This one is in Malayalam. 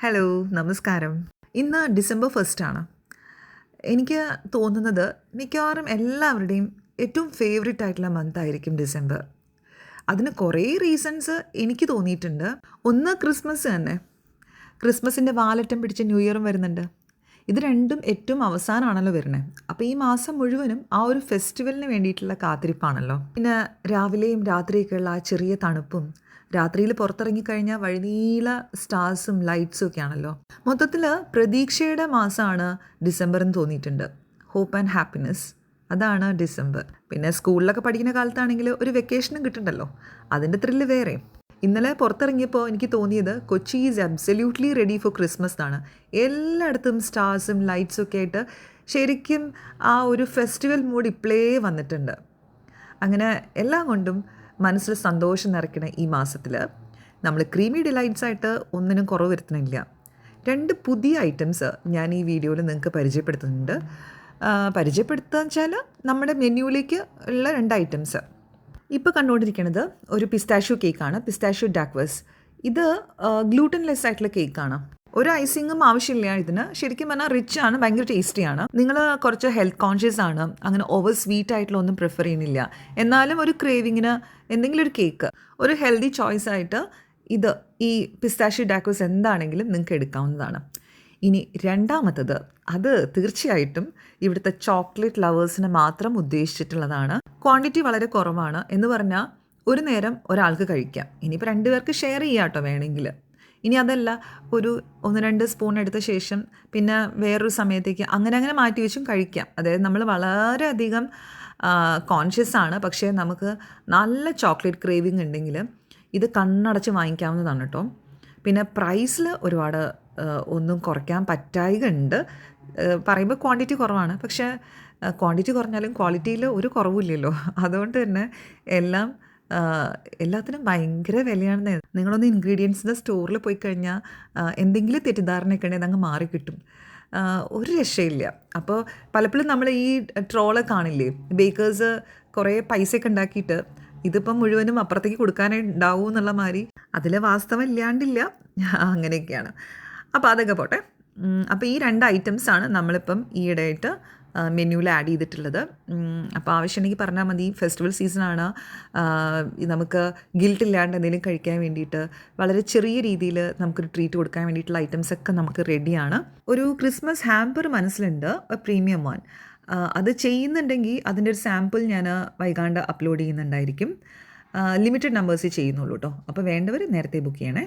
ഹലോ നമസ്കാരം. ഇന്ന് ഡിസംബർ ഫസ്റ്റ് ആണ്. എനിക്ക് തോന്നുന്നത് മിക്കവാറും എല്ലാവരുടെയും ഏറ്റവും ഫേവറേറ്റ് ആയിട്ടുള്ള മന്ത് ആയിരിക്കും ഡിസംബർ. അതിന് കുറേ റീസൺസ് എനിക്ക് തോന്നിയിട്ടുണ്ട്. ഒന്ന് ക്രിസ്മസ് തന്നെ. ക്രിസ്മസിന്റെ വാലറ്റം പിടിച്ച ന്യൂ ഇയറും വരുന്നുണ്ട്. ഇത് രണ്ടും ഏറ്റവും അവസാനമാണല്ലോ വരുന്നത്. അപ്പോൾ ഈ മാസം മുഴുവനും ആ ഒരു ഫെസ്റ്റിവലിന് വേണ്ടിയിട്ടുള്ള കാത്തിരിപ്പാണല്ലോ. പിന്നെ രാവിലെയും രാത്രിയൊക്കെയുള്ള ആ ചെറിയ തണുപ്പും രാത്രിയിൽ പുറത്തിറങ്ങിക്കഴിഞ്ഞാൽ വഴിനീള സ്റ്റാർസും ലൈറ്റ്സും ഒക്കെ ആണല്ലോ മൊത്തത്തിൽ പ്രതീക്ഷയുടെ മാസമാണ് ഡിസംബർ എന്ന് തോന്നിയിട്ടുണ്ട്. Hope and happiness. അതാണ് ഡിസംബർ. പിന്നെ സ്കൂളിലൊക്കെ പഠിക്കുന്ന കാലത്താണെങ്കിൽ ഒരു വെക്കേഷനും കിട്ടണ്ടല്ലോ. അതിന്റെ ത്രില്ല് വേറെ. ഇന്നലെ പുറത്തിറങ്ങിയപ്പോൾ എനിക്ക് തോന്നിയത് Kochi is absolutely ready for Christmas എന്നാണ് എല്ലായിടത്തും സ്റ്റാർസും ലൈറ്റ്സും ഒക്കെ ആയിട്ട് ശരിക്കും ആ ഒരു ഫെസ്റ്റിവൽ മൂഡ് ഇപ്പോഴേ വന്നിട്ടുണ്ട്. അങ്ങനെ എല്ലാം കൊണ്ടും മനസ്സിൽ സന്തോഷം നിറയ്ക്കണ ഈ മാസത്തിൽ നമ്മൾ ക്രീമി ഡിലൈറ്റ്സ് ആയിട്ട് ഒന്നിനും കുറവ് വരുത്തണില്ല രണ്ട് പുതിയ ഐറ്റംസ് ഞാൻ ഈ വീഡിയോയിൽ നിങ്ങൾക്ക് പരിചയപ്പെടുത്തുന്നുണ്ട്. പരിചയപ്പെടുത്തുക വെച്ചാൽ നമ്മുടെ മെനുവിലേക്ക് ഉള്ള രണ്ട് ഐറ്റംസ് ഇപ്പോൾ കണ്ടുകൊണ്ടിരിക്കുന്നത് ഒരു പിസ്റ്റാഷ്യൂ കേക്കാണ് പിസ്റ്റാഷ്യൂ ഡാക്വസ് ഇത് ഗ്ലൂട്ടൻ ലെസ് ആയിട്ടുള്ള കേക്കാണ് ഒരു ഐസിങ്ങും ആവശ്യമില്ല ഇതിന്. ശരിക്കും പറഞ്ഞാൽ റിച്ച് ആണ് ഭയങ്കര ടേസ്റ്റിയാണ് നിങ്ങൾ കുറച്ച് ഹെൽത്ത് കോൺഷ്യസ് ആണ് അങ്ങനെ ഓവർ സ്വീറ്റ് ആയിട്ടുള്ള ഒന്നും പ്രിഫർ ചെയ്യുന്നില്ല. എന്നാലും ഒരു ക്രേവിങ്ങിന് എന്തെങ്കിലും ഒരു കേക്ക് ഒരു ഹെൽത്തി ചോയ്സ് ആയിട്ട് ഇത് ഈ പിസ്താഷ്യൂ ഡാക്വസ് എന്താണെങ്കിലും നിങ്ങൾക്ക് എടുക്കാവുന്നതാണ്. ഇനി രണ്ടാമത്തത് അത് തീർച്ചയായിട്ടും ഇവിടുത്തെ ചോക്ലേറ്റ് ലവേഴ്സിനെ മാത്രം ഉദ്ദേശിച്ചിട്ടുള്ളതാണ്. ക്വാണ്ടിറ്റി വളരെ കുറവാണ് എന്ന് പറഞ്ഞാൽ ഒരു നേരം ഒരാൾക്ക് കഴിക്കാം. ഇനിയിപ്പോൾ രണ്ടുപേർക്ക് ഷെയർ ചെയ്യാം കേട്ടോ വേണമെങ്കിൽ. ഇനി അതല്ല ഒരു ഒന്ന് രണ്ട് സ്പൂൺ എടുത്ത ശേഷം പിന്നെ വേറൊരു സമയത്തേക്ക് അങ്ങനെ അങ്ങനെ മാറ്റി വെച്ചും കഴിക്കാം. അതായത് നമ്മൾ വളരെയധികം കോൺഷ്യസ് ആണ്. പക്ഷേ നമുക്ക് നല്ല ചോക്ലേറ്റ് ക്രേവിങ് ഉണ്ടെങ്കിൽ ഇത് കണ്ണടച്ച് വാങ്ങിക്കാവുന്നതാണ് കേട്ടോ. പിന്നെ പ്രൈസിൽ ഒരുപാട് ഒന്നും കുറയ്ക്കാൻ പറ്റായിക ഉണ്ട് പറയുമ്പോൾ ക്വാണ്ടിറ്റി കുറവാണ്. പക്ഷേ ക്വാണ്ടിറ്റി കുറഞ്ഞാലും ക്വാളിറ്റിയിൽ ഒരു കുറവില്ലല്ലോ അതുകൊണ്ട് തന്നെ എല്ലാം എല്ലാത്തിനും ഭയങ്കര വിലയാണെന്ന് നിങ്ങളൊന്ന് ഇൻഗ്രീഡിയൻസിന്റെ സ്റ്റോറിൽ പോയി കഴിഞ്ഞാൽ എന്തെങ്കിലും തെറ്റിദ്ധാരണയൊക്കെ ഉണ്ടെങ്കിൽ അങ്ങ് മാറി കിട്ടും. ഒരു രക്ഷയില്ല. അപ്പോൾ പലപ്പോഴും നമ്മൾ ഈ ട്രോൾ കാണില്ലേ? ബേക്കേഴ്സ് കുറേ പൈസയൊക്കെ ഉണ്ടാക്കിയിട്ട് ഇതിപ്പം മുഴുവനും അപ്പുറത്തേക്ക് കൊടുക്കാനേ ഉണ്ടാവൂ എന്നുള്ള മാതിരി. അതിൽ വാസ്തവം ഇല്ലാണ്ടില്ല. അങ്ങനെയൊക്കെയാണ്. അപ്പോൾ അതൊക്കെ പോട്ടെ. അപ്പോൾ ഈ രണ്ട് ഐറ്റംസാണ് നമ്മളിപ്പം ഈയിടെയായിട്ട് മെനുവിൽ ആഡ് ചെയ്തിട്ടുള്ളത്. അപ്പോൾ ആവശ്യമുണ്ടെങ്കിൽ പറഞ്ഞാൽ മതി. ഫെസ്റ്റിവൽ സീസണാണ് നമുക്ക് ഗിൽട്ട് ഇല്ലാണ്ട് എന്തെങ്കിലും കഴിക്കാൻ വേണ്ടിയിട്ട് വളരെ ചെറിയ രീതിയിൽ നമുക്കൊരു ട്രീറ്റ് കൊടുക്കാൻ വേണ്ടിയിട്ടുള്ള ഐറ്റംസ് ഒക്കെ നമുക്ക് റെഡിയാണ് ഒരു ക്രിസ്മസ് ഹാമ്പർ മനസ്സിലുണ്ട്. പ്രീമിയം വൺ അത് ചെയ്യുന്നുണ്ടെങ്കിൽ അതിന്റെ ഒരു സാമ്പിൾ ഞാൻ വൈകാണ്ട് അപ്ലോഡ് ചെയ്യുന്നുണ്ടായിരിക്കും. ലിമിറ്റഡ് നമ്പേഴ്സ് ചെയ്യുന്നുള്ളൂ കേട്ടോ അപ്പോൾ വേണ്ടവർ നേരത്തെ ബുക്ക് ചെയ്യണേ.